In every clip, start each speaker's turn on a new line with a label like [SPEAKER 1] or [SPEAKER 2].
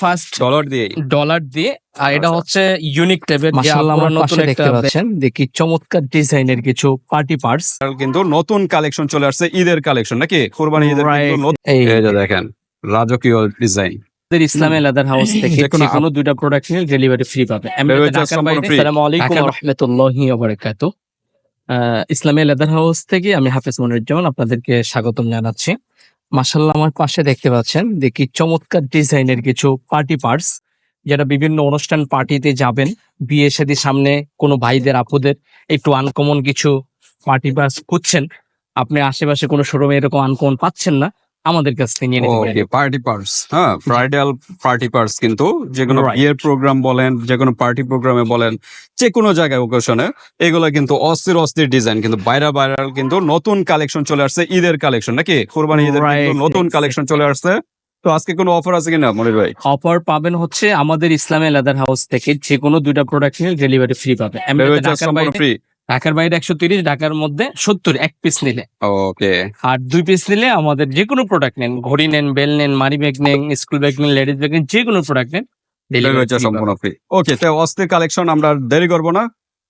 [SPEAKER 1] First
[SPEAKER 2] dollar দিয়েই
[SPEAKER 1] dollar দিয়ে। আর এটা। হচ্ছে ইউনিক টাইপের যে
[SPEAKER 3] মাশাআল্লাহ
[SPEAKER 1] আপনারা নতুন
[SPEAKER 3] দেখতে পাচ্ছেন। দেখি চমৎকার ডিজাইনের কিছু পার্টি পার্টস
[SPEAKER 2] কিন্তু নতুন কালেকশন চলে আসছে ঈদের কালেকশন নাকি? কোরবানি ঈদের
[SPEAKER 3] এই
[SPEAKER 2] এই যে দেখেন রাজকীয় ডিজাইন
[SPEAKER 1] ইসলামী লেদার হাউস থেকে যে কোনো দুইটা প্রোডাক্ট নিয়ে ডেলিভারি ফ্রি পাবে।
[SPEAKER 2] Delivery charge সম্পূর্ণ free।
[SPEAKER 1] আসসালামু আলাইকুম ওয়া রাহমাতুল্লাহি ওয়া বারাকাতু ইসলামী লেদার হাউস থেকে আমি হাফেজ মনিরুজ্জামান আপনাদেরকে স্বাগতম জানাচ্ছি।
[SPEAKER 3] মাশাআল্লাহ আমার পাশে দেখতে পাচ্ছেন দেখি চমৎকার ডিজাইনের কিছু পার্টি পার্টস
[SPEAKER 1] যারা বিভিন্ন অনুষ্ঠান পার্টিতে যাবেন, বিয়ে শাদী সামনে কোনো ভাইদের, আপুদের একটু আনকমন কিছু পার্টি পার্টস খুঁজছেন। আপনি আশেপাশে কোনো শোরুমে এরকম আনকমন পাচ্ছেন না। আমাদের কাছ থেকে নিয়ে নিতে
[SPEAKER 2] ওকে পার্টি পার্স হ্যাঁ ব্রাইডাল পার্টি পার্স কিন্তু যে কোনো বিয়ের প্রোগ্রাম বলেন যে কোনো পার্টি প্রোগ্রামে বলেন যে কোনো জায়গায় ওকেশনে এগুলো কিন্তু অস্থির অস্থির ডিজাইন কিন্তু বাইরা বাইরাল কিন্তু নতুন কালেকশন চলে আসছে ঈদের কালেকশন নাকি? কোরবানি ঈদের নতুন কালেকশন চলে আসছে। তো আজকে কোনো অফার আছে কিনা মনির ভাই?
[SPEAKER 1] অফার পাবেন হচ্ছে আমাদের ইসলামী লেদার হাউস থেকে যে কোনো দুইটা প্রোডাক্ট নিয়ে ডেলিভারি ফ্রি পাবে বাইরে
[SPEAKER 2] ফ্রি
[SPEAKER 1] ঢাকার বাইরে একশো তিরিশ ঢাকার মধ্যে সত্তর এক পিস নিলে।
[SPEAKER 2] ওকে
[SPEAKER 1] আর দুই পিস নিলে আমাদের যে কোনো প্রোডাক্ট নেন ঘড়ি নেন বেল নেন মানি ব্যাগ নেন স্কুল ব্যাগ নেন লেডিস ব্যাগ নেন যে কোনো প্রোডাক্ট নেন
[SPEAKER 2] সম্পূর্ণ ফ্রি ওকে তো অস্থির কালেকশন আমরা দেরি করব না।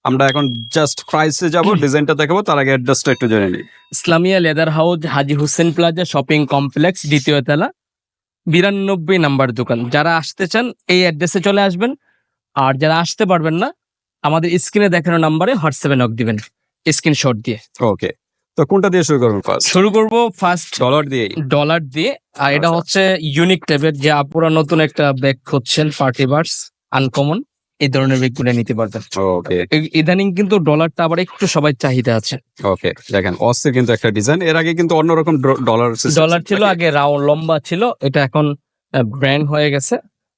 [SPEAKER 2] আমরা এখন জাস্ট প্রাইসে যাব ডিজাইনটা দেখাবো তার আগে অ্যাড্রেসটা একটু জেনে নিই।
[SPEAKER 1] Islamia leather house Haji Hussain plaza shopping complex দ্বিতীয় তলা বিরানব্বই নাম্বার দোকান। যারা আসতে চান এই অ্যাড্রেসে চলে আসবেন। আর যারা আসতে পারবেন না আমাদের স্ক্রিনে দেখানো নাম্বারে হোয়াটসঅ্যাপে নক দিবেন। স্ক্রিনশট দিয়ে।
[SPEAKER 2] ওকে তো কোনটা দিয়ে শুরু করবেন ফার্স্ট
[SPEAKER 1] শুরু করব ফার্স্ট
[SPEAKER 2] ডলার দিয়ে
[SPEAKER 1] ডলার দিয়ে। আর এটা
[SPEAKER 2] আচ্ছা।
[SPEAKER 1] হচ্ছে ইউনিক টাইপের যে আপুরা নতুন একটা ব্যাগ খুঁজছেন পার্টি বার্স আনকমন এই ধরনের ব্যাগগুলো নিতে পারবেন।
[SPEAKER 2] ওকে
[SPEAKER 1] ইদানিং কিন্তু ডলারটা আবার একটু সবাই চাহিদা আছে।
[SPEAKER 2] ওকে দেখেন অস্থির কিন্তু একটা ডিজাইন এর আগে কিন্তু অন্যরকম ডলার
[SPEAKER 1] ডলার ছিল আগে রাউন্ড লম্বা ছিল এটা এখন ব্র্যান্ড হয়ে গেছে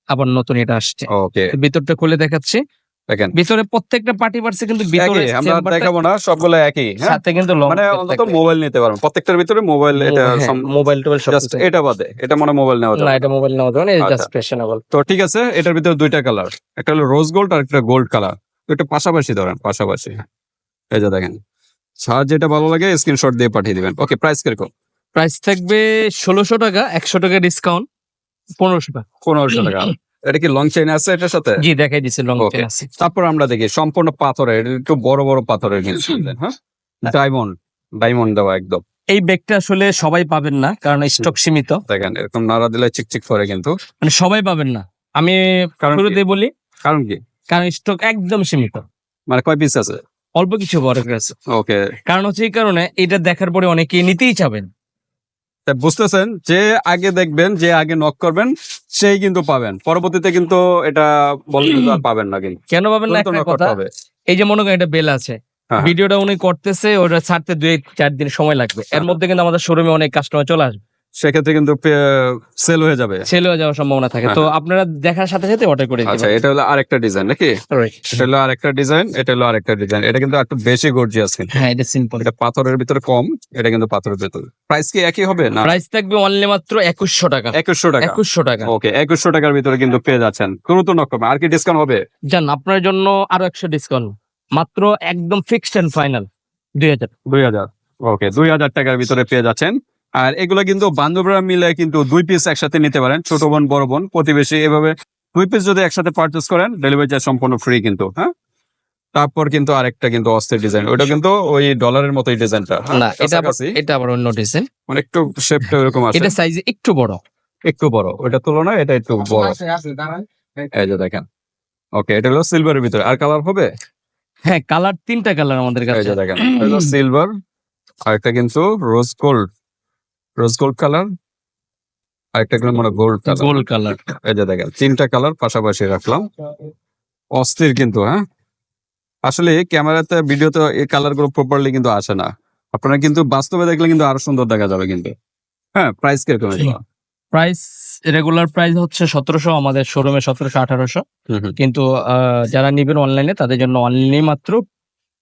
[SPEAKER 1] আবার নতুন এটা আসছে।
[SPEAKER 2] ওকে
[SPEAKER 1] ভিতরটা খুলে দেখাচ্ছি।
[SPEAKER 2] দেখেন।
[SPEAKER 1] ভিতরে প্রত্যেকটা পার্টি বার্সে কিন্তু ভিতরে
[SPEAKER 2] আমরা দেখাবো না সবগুলো একই হ্যাঁ?
[SPEAKER 1] সাথে কিন্তু
[SPEAKER 2] মানে অন্তত মোবাইল নিতে পারবেন প্রত্যেকটার ভিতরে মোবাইল এটা
[SPEAKER 1] মোবাইল টোবাইল সব
[SPEAKER 2] জাস্ট এটা বাদে এটা মনে মোবাইল নেওয়া
[SPEAKER 1] না এটা মোবাইল নেওয়া যাবে না
[SPEAKER 2] আচ্ছা।
[SPEAKER 1] জাস্ট ফ্যাশনেবল
[SPEAKER 2] তো ঠিক আছে এটার ভিতরে দুইটা কালার একটা হলো রোজ গোল্ড আর একটা গোল্ড কালার এটা পাশাপাশি ধরেন পাশাপাশি। এই যে দেখেন ছাড় যেটা ভালো লাগে স্ক্রিনশট দিয়ে পাঠিয়ে দিবেন। ওকে প্রাইস কীরকম?
[SPEAKER 1] প্রাইস থাকবে ষোলোশো টাকা একশো টাকা ডিসকাউন্ট পনেরোশো টাকা।
[SPEAKER 2] পনেরোশো টাকা। এটা কি লং চেইন আছে এটার সাথে?
[SPEAKER 1] জি দেখাই দিচ্ছে লং. চেন আছে।
[SPEAKER 2] তারপর আমরা দেখি সম্পূর্ণ পাথরের একটু বড় বড় পাথরের কিন্তু হ্যাঁ? ডায়মন্ড ডায়মন্ড দেওয়া একদম।
[SPEAKER 1] এই ব্যাগটা আসলে সবাই পাবেন না কারণ স্টক সীমিত।
[SPEAKER 2] দেখেন এরকম নাড়া দিলে চিকচিক করে কিন্তু।
[SPEAKER 1] মানে সবাই পাবেন না। আমি
[SPEAKER 2] কারণ
[SPEAKER 1] শুরুতে বলি
[SPEAKER 2] কারণ কি?
[SPEAKER 1] কারণ স্টক একদম সীমিত।
[SPEAKER 2] মানে কয় পিস আছে?
[SPEAKER 1] অল্প কিছু বড় আছে।
[SPEAKER 2] ওকে
[SPEAKER 1] কারণ হচ্ছে এই কারণে এটা দেখার পরে অনেকে নিতেই চাবেন।
[SPEAKER 2] বুঝতেছেন? যে আগে দেখবেন যে আগে নক করবেন সেই কিন্তু পাবেন। পরবর্তীতে কিন্তু এটা বলতে পাবেন না কিন্তু।
[SPEAKER 1] কেন পাবেন না? একটা কথা
[SPEAKER 2] হবে।
[SPEAKER 1] এই যে মনে করেন এটা বেল আছে
[SPEAKER 2] হ্যাঁ।
[SPEAKER 1] ভিডিওটা উনি করতেছে ওটা ছাড়তে দুই চার দিন সময় লাগবে। এর মধ্যে কিন্তু আমাদের শোরুমে অনেক কাস্টমার চলে আসবে।
[SPEAKER 2] সেক্ষেত্রে কিন্তু সেল হয়ে যাবে।
[SPEAKER 1] সেল হয়ে যাওয়ার সম্ভাবনা থাকে।
[SPEAKER 2] হ্যাঁ,
[SPEAKER 1] তো আপনারা দেখার সাথে সাথে অর্ডার করে
[SPEAKER 2] আচ্ছা এটা হলো আরেকটা ডিজাইন নাকি? এটা হলো আরেকটা ডিজাইন এটা হলো আরেকটা ডিজাইন এটা কিন্তু একটু বেশি গর্জিয়াস কিন্তু।
[SPEAKER 1] হ্যাঁ এটা সিম্পল
[SPEAKER 2] এটা পাথরের ভিতরে কম এটা কিন্তু পাথরের ভিতরে। প্রাইস কি একই হবে না?
[SPEAKER 1] প্রাইস থাকবে অনলি মাত্র একুশশো টাকা।
[SPEAKER 2] একুশশো টাকা।
[SPEAKER 1] একুশশো টাকা।
[SPEAKER 2] ওকে একুশশো টাকার ভিতরে কিন্তু পেয়ে যাচ্ছেন। দ্রুত নক করবেন। আর কি ডিসকাউন্ট হবে?
[SPEAKER 1] জান আপনার জন্য আরও একশো ডিসকাউন্ট মাত্র একদম ফিক্সড এন্ড ফাইনাল দুই হাজার।
[SPEAKER 2] দুই হাজার। ওকে দুই হাজার টাকার ভিতরে পেয়ে যাচ্ছেন। আর এগুলো কিন্তু বান্ধবরা মিলে কিন্তু দুই পিস একসাথে নিতে পারেন ছোট বোন বড় বোন প্রতিবেশী এভাবে দুই পিস যদি একসাথে পারচেস করেন ডেলিভারি চার্জ সম্পূর্ণ ফ্রি কিন্তু হ্যাঁ? তারপর কিন্তু আরেকটা কিন্তু অস্থির ডিজাইন ওটা কিন্তু ওই ডলারের মতোই ডিজাইনটা
[SPEAKER 1] না এটা আবার এটা আবার অন্য ডিজাইন
[SPEAKER 2] মানে একটু শেপটা এরকম আছে।
[SPEAKER 1] এটা সাইজ একটু বড়।
[SPEAKER 2] একটু বড় ওইটা তুলনায় এটা একটু বড়। এই যে দেখেন। ওকে এটা হলো সিলভারের ভিতরে। আর কালার হবে?
[SPEAKER 1] হ্যাঁ কালার তিনটা কালার আমাদের কাছে এই
[SPEAKER 2] যে দেখেন এটা হলো সিলভার আর একটা কিন্তু rose gold rose gold colour আর একটা মানে গোল্ড কালার
[SPEAKER 1] গোল্ড কালার
[SPEAKER 2] এই যে দেখেন তিনটা কালার পাশাপাশি রাখলাম। অস্থির কিন্তু হ্যাঁ? আসলে ক্যামেরাতে ভিডিওতে এই কালারগুলো প্রপারলি কিন্তু আসে না। আপনারা কিন্তু বাস্তবে দেখলে কিন্তু আরও সুন্দর দেখা যাবে কিন্তু। হ্যাঁ প্রাইস কীরকম?
[SPEAKER 1] প্রাইস রেগুলার প্রাইস হচ্ছে সতেরোশো আমাদের শোরুমে সতেরোশো আঠারোশো। কিন্তু যারা নিবেন অনলাইনে তাদের জন্য অনলি মাত্র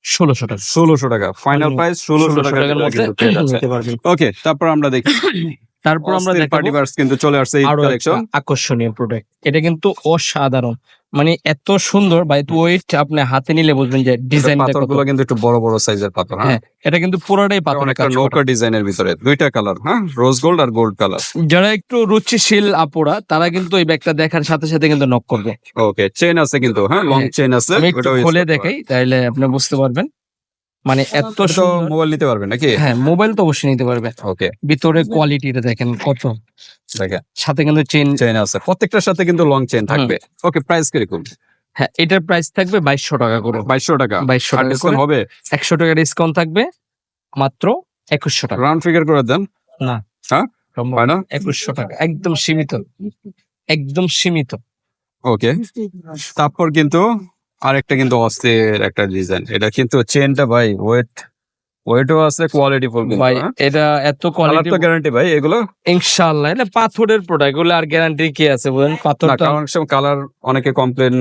[SPEAKER 1] ষোলোশো টাকা।
[SPEAKER 2] ষোলোশো টাকা। ফাইনাল প্রাইস ষোলোশো
[SPEAKER 1] 1600
[SPEAKER 2] টাকার
[SPEAKER 1] টাকার মধ্যে
[SPEAKER 2] ওকে তারপর আমরা দেখি।
[SPEAKER 1] তারপর আমরা
[SPEAKER 2] পার্টি কিন্তু চলে আসছে এই কালেকশন
[SPEAKER 1] আকর্ষণীয় প্রোডাক্ট এটা কিন্তু অসাধারণ। মানে এত সুন্দর বা এত ওয়েট আপনি হাতে নিলে বুঝবেন যে ডিজাইনটা
[SPEAKER 2] পাথর
[SPEAKER 1] কত।
[SPEAKER 2] গুলো কিন্তু একটু বড় বড় সাইজের পাথর হ্যাঁ?
[SPEAKER 1] হ্যাঁ এটা কিন্তু পুরোটাই কাজ করা।
[SPEAKER 2] নৌকা ডিজাইনের ভিতরে। দুইটা কালার হ্যাঁ? রোজ গোল্ড আর গোল্ড কালার
[SPEAKER 1] যারা একটু রুচিশীল আপুরা তারা কিন্তু এই ব্যাগটা দেখার সাথে সাথে কিন্তু নক করবে।
[SPEAKER 2] ওকে চেন আছে কিন্তু হ্যাঁ? লং
[SPEAKER 1] হ্যাঁ,
[SPEAKER 2] চেন আছে
[SPEAKER 1] আমি একটু খুলে দেখাই তাহলে আপনি বুঝতে পারবেন। মানে এত।
[SPEAKER 2] তো মোবাইল নিতে পারবেন নাকি?
[SPEAKER 1] হ্যাঁ মোবাইল তো অবশ্যই নিতে পারবে।
[SPEAKER 2] ওকে
[SPEAKER 1] ভিতরে কোয়ালিটিটা দেখেন কত।
[SPEAKER 2] দেখেন।
[SPEAKER 1] সাথে কিন্তু চেন
[SPEAKER 2] চেন আছে। প্রত্যেকটার সাথে কিন্তু লং চেন থাকবে। ওকে প্রাইস কীরকম?
[SPEAKER 1] হ্যাঁ এটার প্রাইস থাকবে বাইশশো টাকা করে।
[SPEAKER 2] বাইশশো টাকা?
[SPEAKER 1] বাইশশো টাকা
[SPEAKER 2] ডিসকাউন্ট হবে?
[SPEAKER 1] একশো টাকা ডিসকাউন্ট থাকবে মাত্র একুশশো টাকা।
[SPEAKER 2] রাউন্ড ফিগার করে দেন।
[SPEAKER 1] সম্ভব
[SPEAKER 2] হয়? না?
[SPEAKER 1] একুশশো টাকা। একদম সীমিত। একদম সীমিত।
[SPEAKER 2] ওকে তারপর কিন্তু আরেকটা কিন্তু অস্থির একটা ডিজাইন এটা কিন্তু চেনটা ভাই ওয়েট ওয়েটও আছে কোয়ালিটি ফুল
[SPEAKER 1] ভাই এটা এত কোয়ালিটি
[SPEAKER 2] তো গ্যারান্টি ভাই এগুলো?
[SPEAKER 1] ইনশাআল্লাহ এটা পাথরের প্রোডাক্ট এগুলো আর গ্যারান্টি কি আছে বলেন?
[SPEAKER 2] না
[SPEAKER 1] পাথরটা
[SPEAKER 2] কারণ কালার অনেকে কমপ্লেন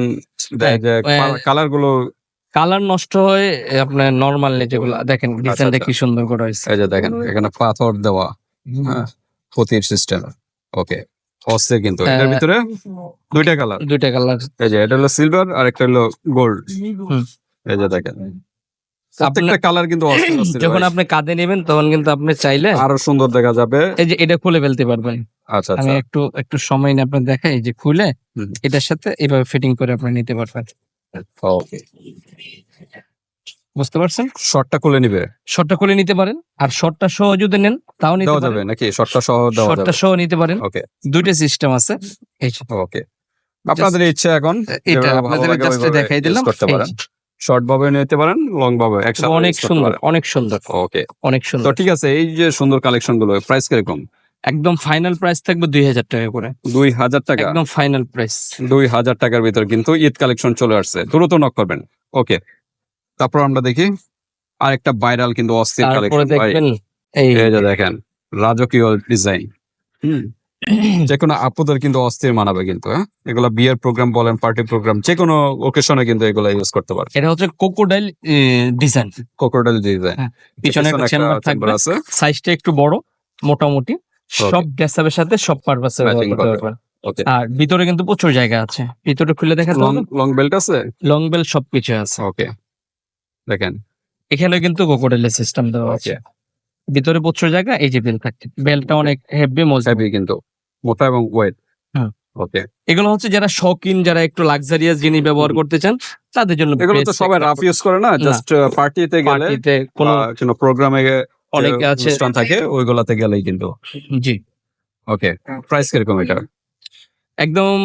[SPEAKER 2] দেয় যে
[SPEAKER 1] হ্যাঁ।
[SPEAKER 2] কালারগুলো
[SPEAKER 1] কালার নষ্ট হয়ে আপনার নরমাল যেগুলো দেখেন ডিজাইনটা
[SPEAKER 2] আচ্ছা।
[SPEAKER 1] কি সুন্দর করা হয়েছে।
[SPEAKER 2] এই যে দেখেন এখানে পাথর দেওয়া হ্যাঁ ফতির সিস্টেম ওকে অস্থির কিন্তু। এটার
[SPEAKER 1] হ্যাঁ।
[SPEAKER 2] ভিতরে দুইটা কালার
[SPEAKER 1] দুইটা কালার
[SPEAKER 2] এই যে এটা হলো সিলভার আর একটা হলো গোল্ড। এই যে দেখেন। প্রত্যেকটা কালার কিন্তু
[SPEAKER 1] যখন আপনি কাঁধে নেবেন তখন কিন্তু আপনি চাইলে
[SPEAKER 2] আরও সুন্দর দেখা যাবে।
[SPEAKER 1] এই যে এটা খুলে ফেলতে পারবেন।
[SPEAKER 2] আচ্ছা
[SPEAKER 1] আমি
[SPEAKER 2] আচ্ছা।
[SPEAKER 1] একটু একটু সময় নিয়ে আপনার দেখাই এই যে খুলে এটার সাথে এভাবে ফিটিং করে আপনি নিতে পারবেন।
[SPEAKER 2] ওকে
[SPEAKER 1] বুঝতে পারছেন?
[SPEAKER 2] শর্টটা খুলে নিবে।
[SPEAKER 1] শর্টটা খুলে নিতে পারেন। আর শর্টটা সহ যদি নেন তাও নিতে
[SPEAKER 2] দেওয়া যাবে নাকি? শর্টটা সহ দেওয়া
[SPEAKER 1] শর্টটা সহ নিতে পারেন।
[SPEAKER 2] ওকে
[SPEAKER 1] দুইটা সিস্টেম আছে।
[SPEAKER 2] ওকে আপনাদের ইচ্ছা এখন
[SPEAKER 1] এটা আপনাদের জাস্ট দেখাই দিলাম।
[SPEAKER 2] করতে পারেন শর্ট ভাবে নিতে পারেন লং ভাবে একসাথে
[SPEAKER 1] অনেক সুন্দর অনেক সুন্দর।
[SPEAKER 2] ওকে
[SPEAKER 1] অনেক
[SPEAKER 2] তো
[SPEAKER 1] সুন্দর
[SPEAKER 2] ঠিক আছে এই যে সুন্দর কালেকশনগুলো প্রাইস কীরকম?
[SPEAKER 1] একদম ফাইনাল প্রাইস থাকবে দুই হাজার টাকা করে।
[SPEAKER 2] দুই হাজার টাকা?
[SPEAKER 1] একদম ফাইনাল প্রাইস
[SPEAKER 2] দুই হাজার টাকার ভিতর কিন্তু ঈদ কালেকশন চলে আসছে। দ্রুত নক করবেন। ওকে তারপর আমরা দেখি আরেকটা ভাইরাল কিন্তু অস্থির কালেকশন
[SPEAKER 1] এই
[SPEAKER 2] যে দেখেন রাজকীয় ডিজাইন যে কোনো আপুদের কিন্তু অস্থির মানাবে কিন্তু হ্যাঁ? এগুলো বিয়ের প্রোগ্রাম বলেন পার্টি প্রোগ্রাম যে কোনো ওকেশনে কিন্তু এগুলো ইউজ করতে পারে
[SPEAKER 1] এটা হচ্ছে কোকোডাইল ডিজাইন
[SPEAKER 2] কোকোডাইল ডিজাইন
[SPEAKER 1] পিছনে একটা চেম্বার থাকবে।
[SPEAKER 2] আছে।
[SPEAKER 1] সাইজটা একটু বড় মোটামুটি। সব ড্রেসাপের সাথে সব পারপাসে আর ভিতরে কিন্তু প্রচুর জায়গা আছে। ভিতরে খুলে দেখাতে
[SPEAKER 2] লং বেল্ট আছে?
[SPEAKER 1] লং বেল সবকিছু আছে।
[SPEAKER 2] ওকে দেখেন।
[SPEAKER 1] এখানে কিন্তু কোকোডাইলের সিস্টেম দেওয়া আছে। ভিতরে প্রচুর জায়গা এই যে বেল থাকছে। বেলটা অনেক হেভি মজবুত।
[SPEAKER 2] কিন্তু। মোটা এবং ওয়েট ওকে
[SPEAKER 1] এগুলো হচ্ছে যারা শৌখিন যারা একটু লাক্সারিয়াস জিনিস ব্যবহার করতে চান তাদের জন্য
[SPEAKER 2] এগুলো তো সবাই রাফ ইউজ করে না? জাস্ট পার্টিতে গেলে
[SPEAKER 1] পার্টিতে কোনো
[SPEAKER 2] কোনো প্রোগ্রামে
[SPEAKER 1] অনেকে আছে।
[SPEAKER 2] অনুষ্ঠান থাকে ওইগুলাতে গেলেই কিন্তু।
[SPEAKER 1] জি।
[SPEAKER 2] ওকে প্রাইস কীরকম এটা?
[SPEAKER 1] একদম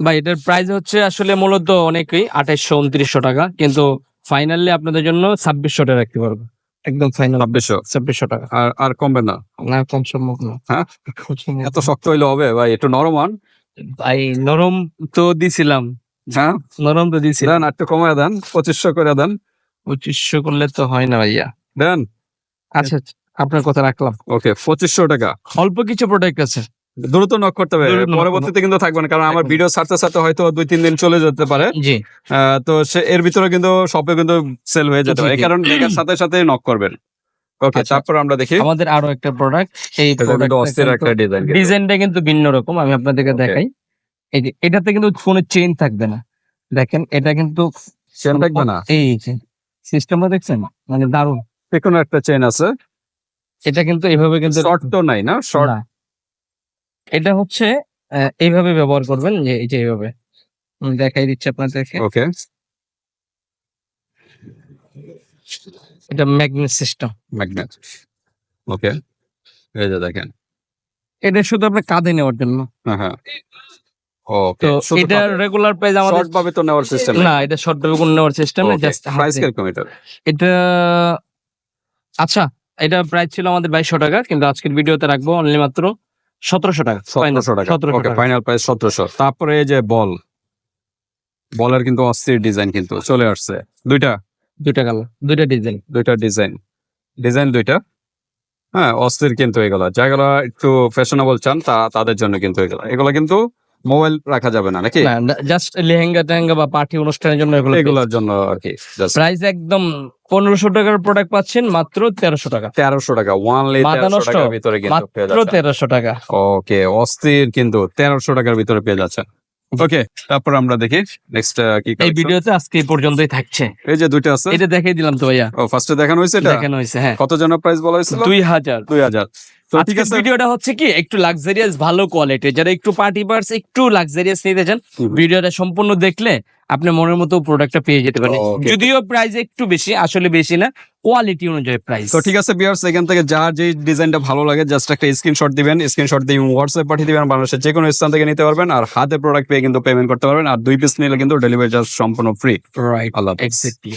[SPEAKER 1] ভাই এটার প্রাইস হচ্ছে আসলে মূলত অনেকেই আঠাইশশো উনত্রিশশো টাকা। কিন্তু ফাইনালি আপনাদের জন্য ছাব্বিশশো টাকা রাখতে পারব। একদম ফাইনাল
[SPEAKER 2] ছাব্বিশশো?
[SPEAKER 1] ছাব্বিশশো টাকা।
[SPEAKER 2] আর আর কমবে না?
[SPEAKER 1] না কম সম্ভব না।
[SPEAKER 2] হ্যাঁ? এত শক্ত হইলে হবে? ভাই একটু নরম আন
[SPEAKER 1] ভাই নরম তো দিছিলাম।
[SPEAKER 2] হ্যাঁ?
[SPEAKER 1] নরম তো দিছিলাম।
[SPEAKER 2] দেন একটু কমায় দেন। পঁচিশশো করে দেন।
[SPEAKER 1] পঁচিশশো করলে তো হয় না ভাইয়া।
[SPEAKER 2] দেন।
[SPEAKER 1] আচ্ছা আচ্ছা, আপনার কথা রাখলাম।
[SPEAKER 2] ওকে পঁচিশশো টাকা।
[SPEAKER 1] অল্প কিছু প্রোডাক্ট আছে।
[SPEAKER 2] দ্রুত নক করতে হবে। পরবর্তীতে কিন্তু থাকবে না কারণ আমার ভিডিও ছাড়তে ছাড়তে হয়তো দুই তিন দিন চলে যেতে পারে।
[SPEAKER 1] জি।
[SPEAKER 2] তো সে এর ভিতরে কিন্তু শপে কিন্তু সেল হয়ে যেতে পারে। কারণে সাথে সাথে নক করবেন। ওকে
[SPEAKER 1] আচ্ছা।
[SPEAKER 2] তারপর আমরা দেখি।
[SPEAKER 1] আমাদের আরও একটা প্রোডাক্ট এই
[SPEAKER 2] অস্থির একটা ডিজাইন
[SPEAKER 1] ডিজাইনটা কিন্তু ভিন্ন রকম আমি আপনাদেরকে দেখাই। এই যে এটাতে কিন্তু ফোনের চেইন থাকবে না। দেখেন এটা কিন্তু
[SPEAKER 2] চেন থাকবে না?
[SPEAKER 1] এই সিস্টেমটা দেখছেন? মানে দারুণ।
[SPEAKER 2] কোনো একটা চেন আছে।
[SPEAKER 1] এটা কিন্তু এইভাবে কিন্তু
[SPEAKER 2] শর্ট তো নাই না? শর্ট।
[SPEAKER 1] এটা হচ্ছে এইভাবে ব্যবহার করবেন যে এই যে এইভাবে। দেখাই দিচ্ছি আপনাদেরকে।
[SPEAKER 2] ওকে।
[SPEAKER 1] এটা ম্যাগনেট সিস্টেম।
[SPEAKER 2] ম্যাগনেট। ওকে। এই যে দেখেন।
[SPEAKER 1] এটা শুধু আপনার কাঁধে নেওয়ার জন্য।
[SPEAKER 2] হ্যাঁ। হ্যাঁ
[SPEAKER 1] তো এটা রেগুলার প্রাইস আমাদের
[SPEAKER 2] শর্ট ভাবে তো নেওয়ার সিস্টেম
[SPEAKER 1] না এটা শর্ট ভাবে কোনো নেওয়ার সিস্টেম না জাস্ট
[SPEAKER 2] প্রাইস কীরকম এটা
[SPEAKER 1] এটা আচ্ছা এটা প্রাইস ছিল আমাদের বাইশশো টাকা কিন্তু আজকের ভিডিওতে রাখব অনলি মাত্র সতেরোশো টাকা
[SPEAKER 2] সতেরোশো টাকা।
[SPEAKER 1] সতেরোশো টাকা।
[SPEAKER 2] ফাইনাল প্রাইস সতেরোশো। তারপরে এই যে বল বলের কিন্তু অস্থির ডিজাইন কিন্তু চলে আসছে। দুইটা?
[SPEAKER 1] দুইটা কালার দুইটা ডিজাইন
[SPEAKER 2] দুইটা ডিজাইন ডিজাইন দুইটা? হ্যাঁ অস্থির কিন্তু এগুলো। যেগুলা একটু ফ্যাশনেবল চান তা তাদের জন্য কিন্তু এগুলো। এগুলা কিন্তু মোবাইল রাখা যাবে না নাকি?
[SPEAKER 1] জাস্ট লেহেঙ্গা টেহেঙ্গা বা পার্টি অনুষ্ঠানের জন্য এগুলো
[SPEAKER 2] এগুলোর জন্য আর কি
[SPEAKER 1] প্রাইস একদম পনেরোশো টাকার প্রোডাক্ট পাচ্ছেন মাত্র তেরোশো টাকা।
[SPEAKER 2] তেরোশো টাকা ওয়ানলি তেরোশো টাকার ভিতরে কিন্তু
[SPEAKER 1] মাত্র তেরোশো টাকা।
[SPEAKER 2] ওকে অস্থির কিন্তু তেরোশো টাকার ভিতরে পেয়ে যাচ্ছে ওকে তারপর আমরা দেখি নেক্সট কি
[SPEAKER 1] এই? ভিডিওতে আজকে পর্যন্তই থাকছে।
[SPEAKER 2] এই যে দুইটা আছে?
[SPEAKER 1] এটা দেখাই দিলাম তো ভাইয়া।
[SPEAKER 2] ও ফার্স্টে দেখানো হয়েছে এটা?
[SPEAKER 1] দেখানো হয়েছে হ্যাঁ।
[SPEAKER 2] কত জন প্রাইস বলা হয়েছিল?
[SPEAKER 1] দুই হাজার।
[SPEAKER 2] দুই হাজার। তো ঠিক
[SPEAKER 1] আজকের
[SPEAKER 2] আছে।
[SPEAKER 1] ভিডিওটা হচ্ছে কি একটু লাক্সারিয়াস ভালো কোয়ালিটি যারা একটু পার্টি পার্স একটু লাক্সারিয়াস নিতে চান ভিডিওটা সম্পূর্ণ দেখলে আপনি মনের মতো প্রোডাক্টটা পেয়ে যেতে পারেন। যদিও প্রাইস একটু বেশি আসলে বেশি না কোয়ালিটি অনুযায়ী প্রাইস
[SPEAKER 2] তো ঠিক আছে বিয়ার্স এখান থেকে যার যে ডিজাইনটা ভালো লাগে জাস্ট একটা স্ক্রিনশট দিবেন স্ক্রিনশট দিয়ে হোয়াটসঅ্যাপ পাঠিয়ে দিবেন বাংলাদেশের যে কোনো স্থান থেকে নিতে পারবেন আর হাতে প্রোডাক্ট পেয়ে কিন্তু পেমেন্ট করতে পারবেন আর দুই পিস নিলে কিন্তু ডেলিভারি চার্জ সম্পূর্ণ ফ্রি
[SPEAKER 1] রাইট
[SPEAKER 2] আল্লাহ
[SPEAKER 1] এক্স্যাক্টলি